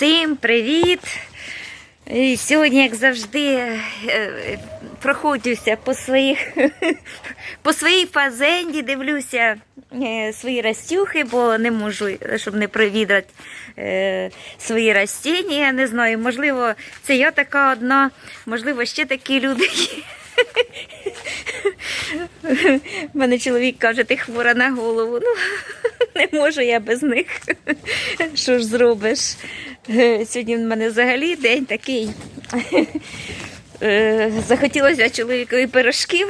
Всім привіт! І сьогодні, як завжди, е, проходжуся по своїх по своїй фазенді, дивлюся е, свої растюхи, бо не можу, щоб не провідрати е, свої растіння. Не знаю, можливо, це я така одна, можливо, ще такі люди є. У мене чоловік каже, ти хвора на голову. Ну, не можу я без них. Що ж зробиш? Сьогодні в мене взагалі день такий. Е, Захотілося чоловікові пирожків.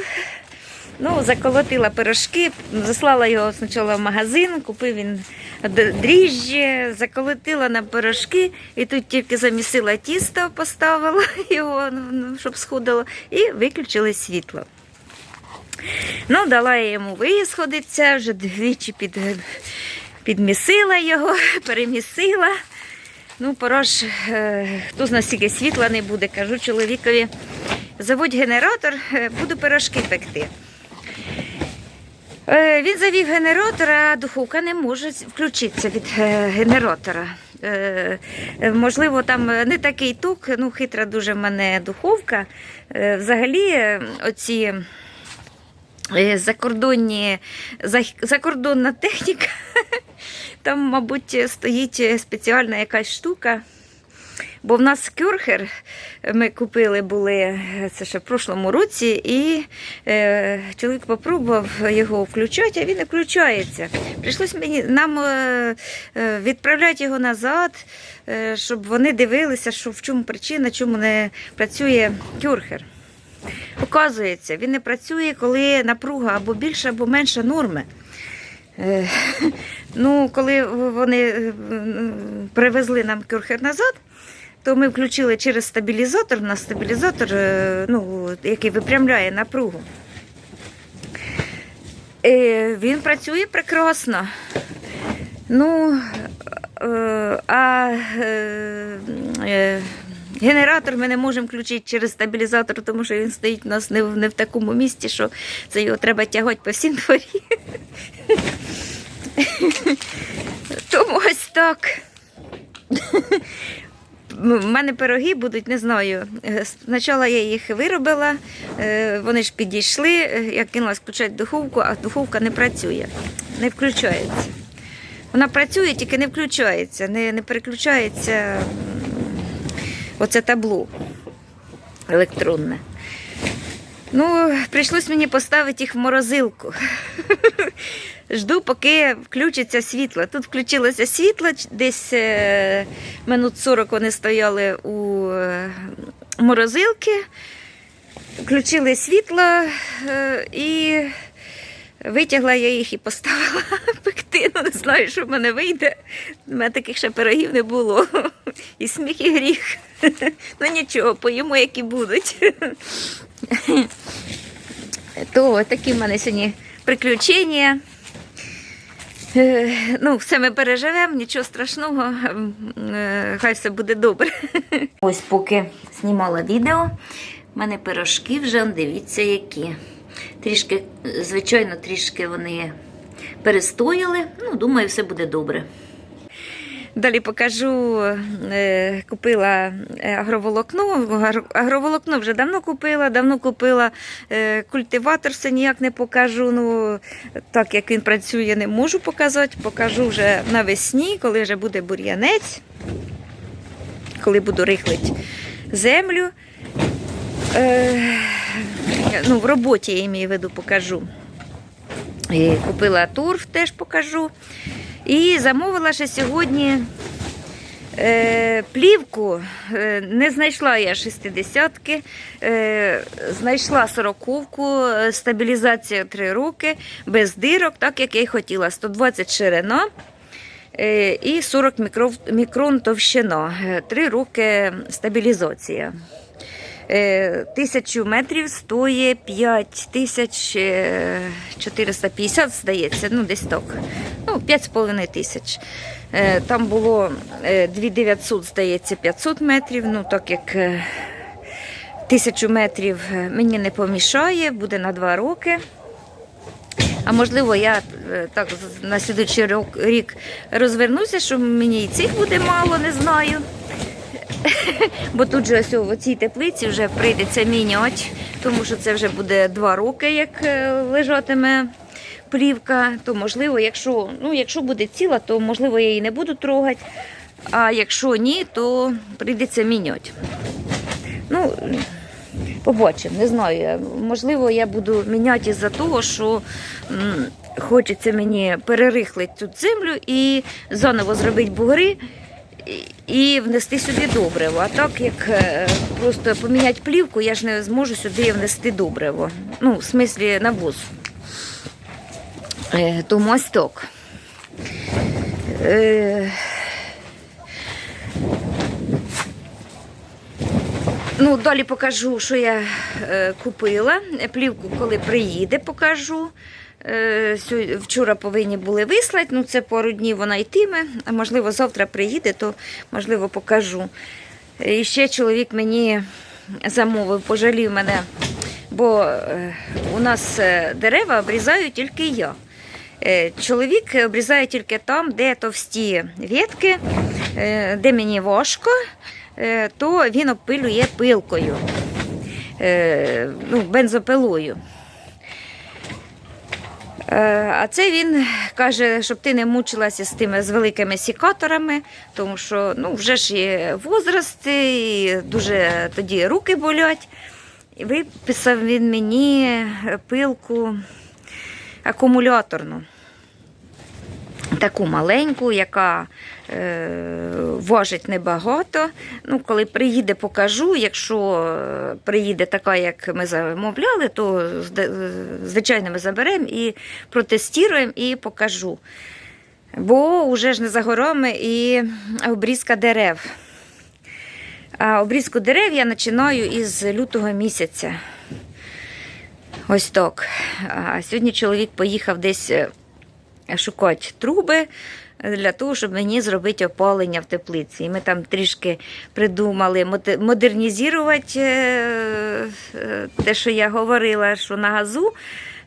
Ну, заколотила пирожки, заслала його спочатку в магазин, купив він дріжджі, заколотила на пирожки і тут тільки замісила тісто, поставила його, ну, щоб сходило, і виключили світло. Ну, дала я йому висходитися, вже двічі під, підмісила його, перемісила. Ну, пора ж, е, хто з нас стільки світла не буде, кажу чоловікові, заводь генератор, е, буду пирожки пекти. Е, Він завів генератор, а духовка не може включитися від генератора. Можливо, там не такий тук, ну хитра дуже в мене духовка. Взагалі, оці закордонні, закордонна техніка, там, мабуть, стоїть спеціальна якась штука. Бо в нас кюрхер ми купили були це ще в прошлому році, і е, чоловік попробував його включати, а він не включається. Прийшлось мені нам е, е, відправляти його назад, е, щоб вони дивилися, що в чому причина, чому не працює кюрхер. Оказується, він не працює, коли напруга або більша, або менша норми. Е, Ну, коли вони е, привезли нам кюрхер назад, то ми включили через стабілізатор на стабілізатор, е, ну, який випрямляє напругу. Е, Він працює прекрасно. Ну, а генератор ми не можемо включити через стабілізатор, тому що він стоїть у нас не в, не в такому місці, що це його треба тягати по всім дворі. Тому ось так. У мене пироги будуть, не знаю. Е, Спочатку я їх виробила, е, вони ж підійшли, е, я кинулась включати духовку, а духовка не працює, не включається. Вона працює, тільки не включається, не, не переключається оце табло електронне. Ну, прийшлось мені поставити їх в морозилку. Жду, поки включиться світло. Тут включилося світло, десь е, минут 40 вони стояли у е, морозилки, включили світло е, і витягла я їх і поставила пекти. Ну, не знаю, що в мене вийде. У мене таких ще пирогів не було. І сміх, і гріх. Ну нічого, поїмо, які будуть. То такі в мене сьогодні приключення. Е, Ну, все ми переживемо, нічого страшного, е, хай все буде добре. Ось поки знімала відео, в мене пирожки вже, дивіться, які. Трішки, е, звичайно, трішки вони перестояли. Ну, думаю, все буде добре. Далі покажу, е, купила е, агроволокно. Агроволокно вже давно купила, давно купила е, культиватор, все ніяк не покажу. Ну, так як він працює, не можу показати. Покажу вже навесні, коли вже буде бур'янець, коли буду рихлити землю. Ну, в роботі я маю в виду покажу. Купила турф, теж покажу. І замовила ще сьогодні е, плівку. Е, не знайшла я 60-ки, е, знайшла 40-ку, е, стабілізація 3 роки, без дирок, так як я й хотіла. 120 ширина е, і 40 мікрон, товщина. Три роки стабілізація. Е, Тисячу метрів стоїть 5450, здається, ну десь так. Ну, 5,5 тисяч. Е, Там було е, 2900, здається, 500 метрів. Ну, так як е, тисячу метрів е, мені не помішає, буде на 2 роки. А можливо, я е, так на слідуючий рік розвернуся, що мені і цих буде мало, не знаю. Бо тут же ось у цій теплиці вже прийдеться міняти, тому що це вже буде два роки, як е, лежатиме плівка. То можливо, якщо, ну, якщо буде ціла, то можливо я її не буду трогати. А якщо ні, то прийдеться міняти. Ну, побачимо, не знаю. Можливо, я буду міняти із-за того, що хочеться мені перерихлити тут землю і заново зробити бугри і- внести сюди добриво. А так як е, просто поміняти плівку, я ж не зможу сюди внести добриво. Ну, в смислі навоз. Е, Тому ось так. Е, Ну, далі покажу, що я купила. Плівку, коли приїде, покажу. Е, вчора повинні були вислати, ну це пару днів вона йтиме, а можливо завтра приїде, то можливо покажу. І ще чоловік мені замовив, пожалів мене, бо е, у нас е, дерева обрізаю тільки я. Чоловік обрізає тільки там, де товсті ветки, де мені важко, то він обпилює пилкою, ну, бензопилою. Е, А це він каже, щоб ти не мучилася з тими з великими сікаторами, тому що ну, вже ж є возраст, і дуже тоді руки болять. І виписав він мені пилку акумуляторну. Таку маленьку, яка е, важить небагато. Ну, коли приїде, покажу. Якщо е, приїде така, як ми замовляли, то звичайно ми заберемо і протестуємо і покажу. Бо вже ж не за горами і обрізка дерев. А обрізку дерев я починаю із лютого місяця. Ось так. А сьогодні чоловік поїхав десь е, шукати труби для того, щоб мені зробити опалення в теплиці. І ми там трішки придумали модернізувати е, е, те, що я говорила, що на газу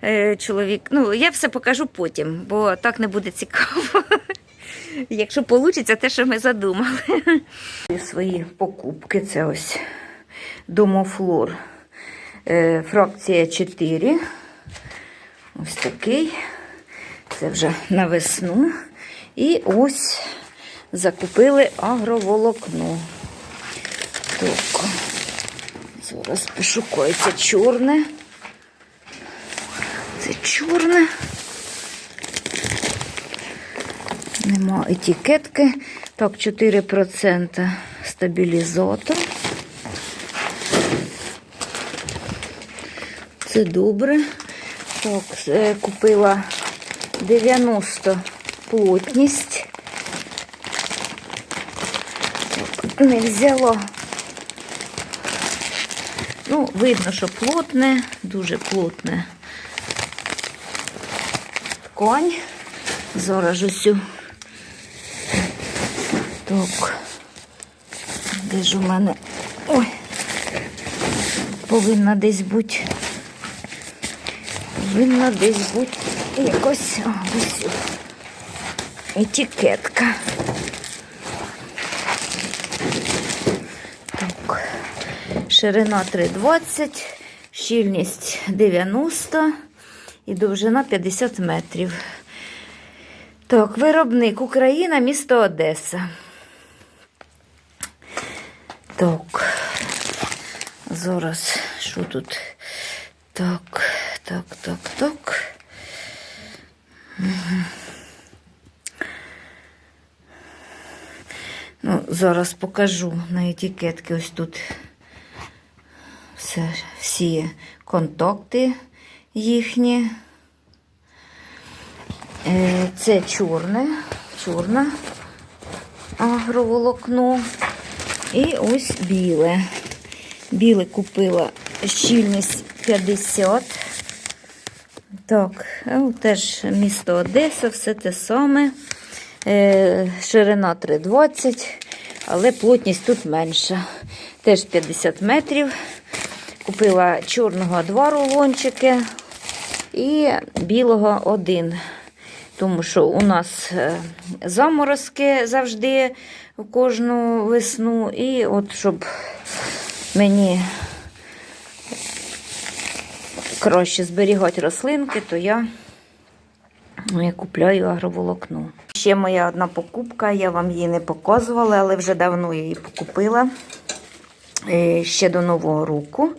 е, чоловік. Ну, я все покажу потім, бо так не буде цікаво. Якщо вийде, те, що ми задумали. Свої покупки це ось домофлор. Фракція 4. Ось такий. Це вже на весну. І ось закупили агроволокно. Так. Зараз пошукається чорне. Це чорне. Нема етикетки. Так, 4% стабілізатор. Це добре. Так, е, купила 90 плотність. Не взяла. Ну, видно, що плотне, дуже плотне. Ткань. Зараз усю. Так. Де ж у мене? Ой. Повинна десь бути. Повинна десь бути якось ось етикетка. Так. Ширина 3,20, щільність 90 і довжина 50 метрів. Так, виробник Україна, місто Одеса. Так. Зараз що тут? Так, так, так, так. Ну, зараз покажу на етикетки. Ось тут все, всі контакти їхні. Е, Це чорне, чорне агроволокно. І ось біле. Біле купила щільність 50. Так, ну, теж місто Одеса, все те саме. Е, ширина 3,20, але плотність тут менша. Теж 50 метрів. Купила чорного два рулончики і білого один. Тому що у нас е, заморозки завжди кожну весну. І от щоб мені краще зберігати рослинки, то я, ну, я купляю агроволокно. Ще моя одна покупка, я вам її не показувала, але вже давно я її покупила. Е, Ще до Нового року.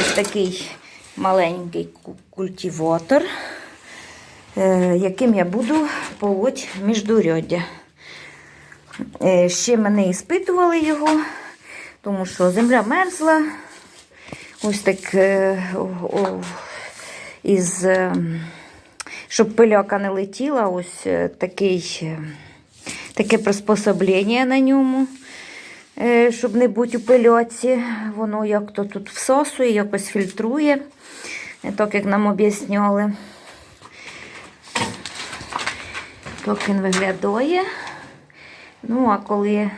Ось такий маленький ку- культиватор, е, яким я буду полоть міждуряддя. Е, Ще мене іспитували його, тому що земля мерзла. Ось так е, із, е, щоб пиляка не летіла, ось е, такий, таке приспособлення на ньому, щоб не бути у пильоці. Воно як то тут всосує, якось фільтрує, так як нам об'ясняли. Так він виглядає. Ну, а коли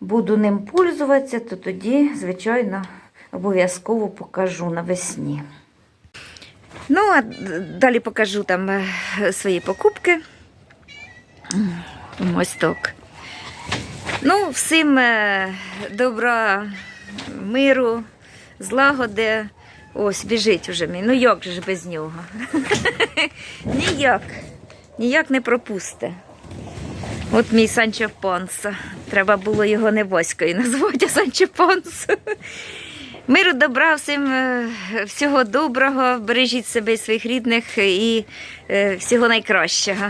буду ним пользуватися, то тоді, звичайно, обов'язково покажу навесні. Ну, а далі покажу там е, свої покупки. Ось так. Ну, всім е, добра, миру, злагоди. Ось, біжить уже мій. Ну як же ж без нього? Ніяк. Ніяк не пропусте. От мій Санчо Пансо. Треба було його не Воською назвати, а Санчо Пансо. Миру добра, всім е, всього доброго. Бережіть себе і своїх рідних і е, всього найкращого.